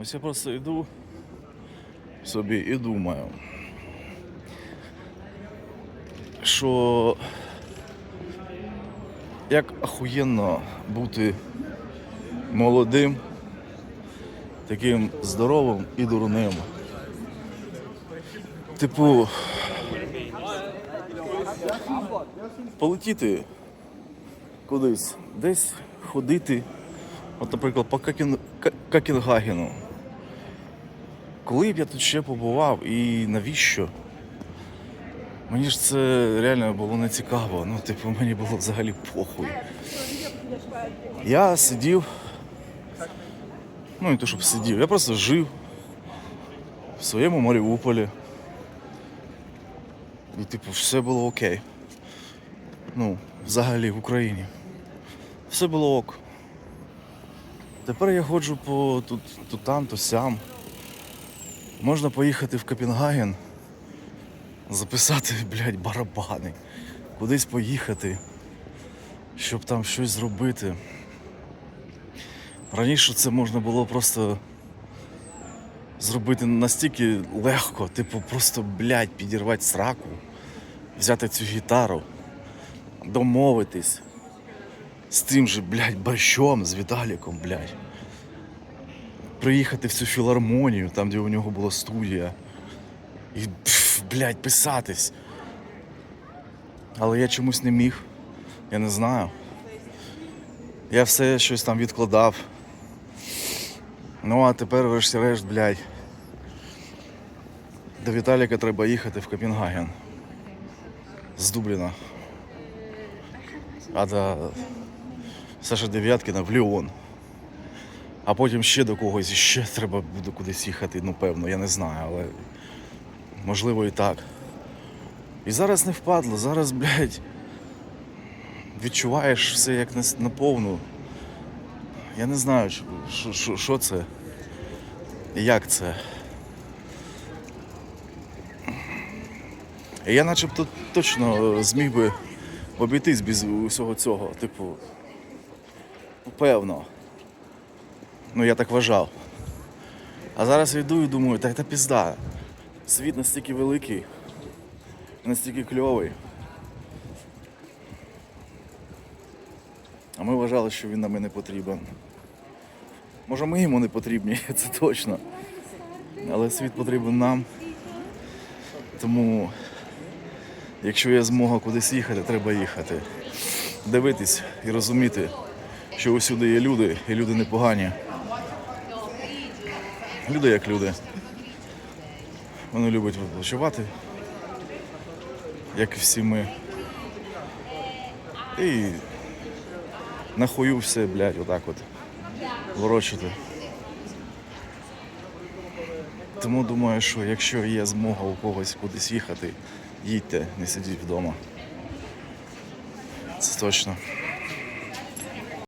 Ось я просто йду собі і думаю, що як охуєнно бути молодим, таким здоровим і дурним. Типу, полетіти кудись, десь ходити, от, наприклад, по Какін... Коли б я тут ще побував і навіщо? Мені ж це реально було не цікаво. Ну, типу, мені було взагалі похуй. Я сидів. Ну, не то, щоб сидів, я просто жив в своєму Маріуполі. І, типу, все було окей. Ну, взагалі в Україні. Все було ок. Тепер я ходжу по тут, то там, то сям. Можна поїхати в Копенгаген, записати, блядь, барабани, кудись поїхати, щоб там щось зробити. Раніше це можна було просто зробити настільки легко, типу, просто, блядь, підірвати сраку, взяти цю гітару, домовитись з тим же, блядь, борщом, з Віталіком, блядь. Приїхати в цю філармонію, там, де у нього була студія, і, пф, блядь, писатись. Але я чомусь не міг. Я не знаю. Я все щось там відкладав. Ну а тепер, врешті-решт, блядь. До Віталіка треба їхати в Копенгаген. З Дубліна. А до Саша Дев'яткіна в Ліон. А потім ще до когось ще треба буде кудись їхати, ну певно, я не знаю, але можливо і так. І зараз не впадло, зараз, блядь, відчуваєш все як на, на. Я не знаю, що- що- що це і як це. І я начебто точно е, зміг би обійтись без усього цього. Типу, певно. Ну я так вважав. А зараз йду і думаю, та це пізда. Світ настільки великий, настільки кльовий. А ми вважали, що він нам і не потрібен. Може ми йому не потрібні, це точно. Але світ потрібен нам. Тому, якщо є змога кудись їхати, треба їхати. Дивитись і розуміти, що усюди є люди, і люди непогані. Люди як люди. Вони люблять відпочивати, як і всі ми. І на хую все, блядь, отак от ворочати. Тому думаю, що якщо є змога у когось кудись їхати, їдьте, не сидіть вдома. Це точно.